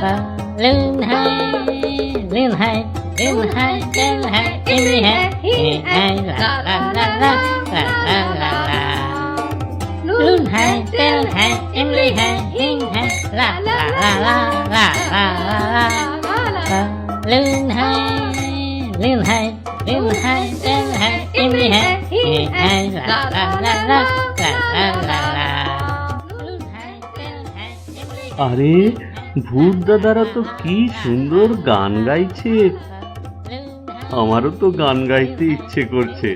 và lên hai lên hai lên hai lên hai lên hai lên hai la la la la la la la la lên hai lên hai em lên hai lên hai la la la la la la la la lên hai lên hai lên hai lên hai em lên hai lên hai la la la la la la la la ở đi. balloon high, chimney high. আরে ভূত দাদারা তো কি সুন্দর গান গাইছে আমারও তো গান গাইতে ইচ্ছে করছে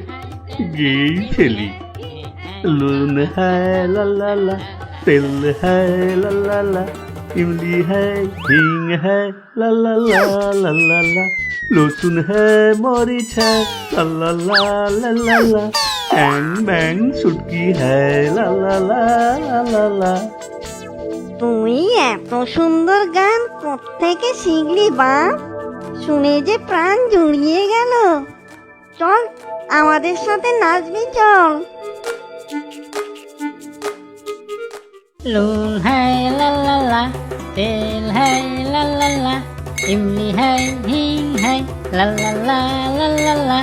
গেয়েই ফেলি लून है ला ला ला तिल है ला ला ला इमली है हींग है ला ला ला ला ला ला लहसुन है मरीच है ला ला ला ला ला ला बैंग बैंग सुटकी है ला ला ला ला ला ला তুই এত সুন্দর গান প্রত্যেকে শিখলি বা শুনে যে প্রাণ জুড়িয়ে গেল চল আমাদের সাথে নাচবি চল লুল হাই লালা তেল হাই লালা লা ইমলি হাই হিং হাই লালা লালা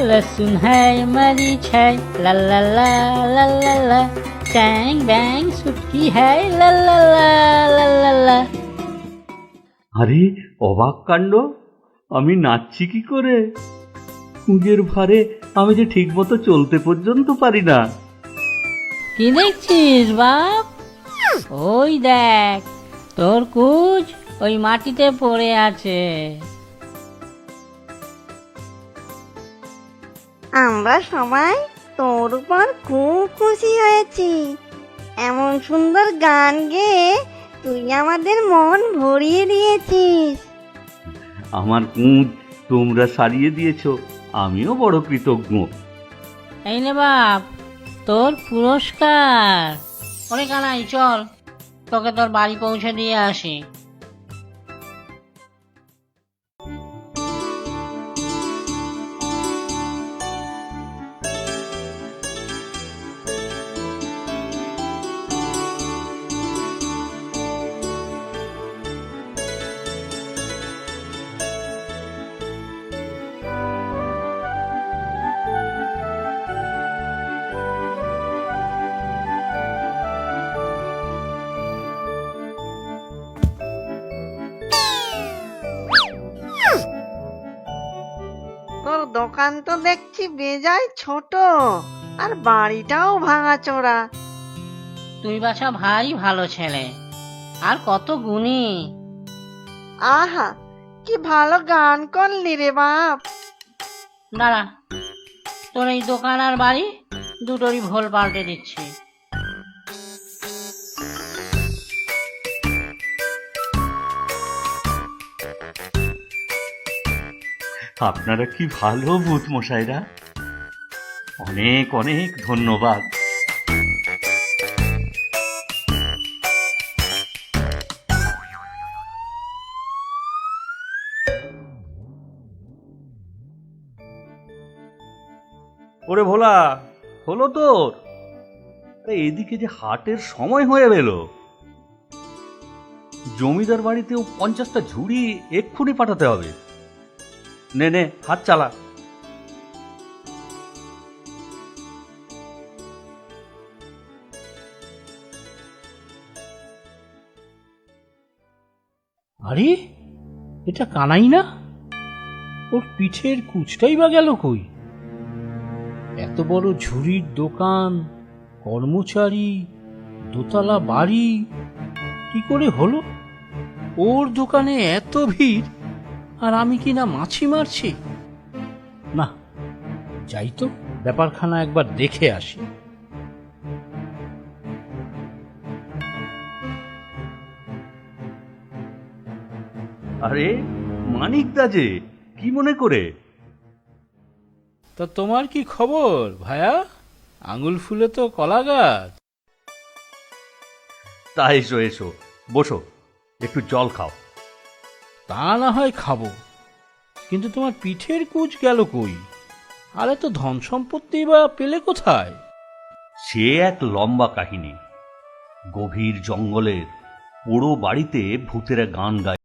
লসুন হাই মরিচ হাই লালা লালা ট্যাং ব্যাং সুটকি হ্যায় আরে অবাক কাণ্ড। আমি নাচছি কি করে? কুঁজের ভারে আমি যে ঠিকমতো চলতে পর্যন্ত পারি না। কি দেখছিস বাপ? ওই দেখ তোর কুজ ওই মাটিতে পড়ে আছে। আমরা সময় তোর উপর খুব খুশি হয়েছি। এমন সুন্দর গান গেয়ে তুই আমাদের মন ভরিয়ে দিয়েছিস। আমার কুঁজ তোমরা সারিয়ে দিয়েছ আমিও বড় কৃতজ্ঞ। এই নে বাপ তোর পুরস্কার। ওরে কানাই চল তোকে তোর বাড়ি পৌঁছে দিয়ে আসি। তোর দোকান তো দেখছি বেজায় ছোট। আর বাড়িটাও ভাঙাচোরা তুই বাসা ভাই ভালো ছেলে। আর কত গুণী। আহা কি ভালো গান করলি রে বাপ। দাঁড়া তোর এই দোকান আর বাড়ি দুটোরই ভোল পাল্টে দিচ্ছি। আপনারা কি ভালো ভূত মশাইরা অনেক অনেক ধন্যবাদ। ওরে ভোলা, হলো তোর? এদিকে যে হাটের সময় হয়ে গেল জমিদার বাড়িতেও পঞ্চাশটা ঝুড়ি এক্ষুনি পাঠাতে হবে। নে নে, হাত চালা। আরে, এটা কানাই না? ওর পিঠের কুচটাই বা গেল কই? এত বড় ঝুড়ির দোকান, কর্মচারী, দোতলা বাড়ি, কি করে হলো? ওর দোকানে এত ভিড় আর আমি কি না মাছি মারছি? না যাই তো ব্যাপারখানা একবার দেখে আসি। আরে মানিক দা যে কি মনে করে? তা তোমার কি খবর ভায়া? আঙুল ফুলে তো কলা গাছ। তা এসো এসো বসো একটু জল খাও। তা না হয় খাব। কিন্তু তোমার পিঠের কুচ গেল কই? আরে তো ধন সম্পত্তি বা পেলে কোথায়? সে এক লম্বা কাহিনী। গভীর জঙ্গলের পোড়ো বাড়িতে ভূতেরা গান গায়।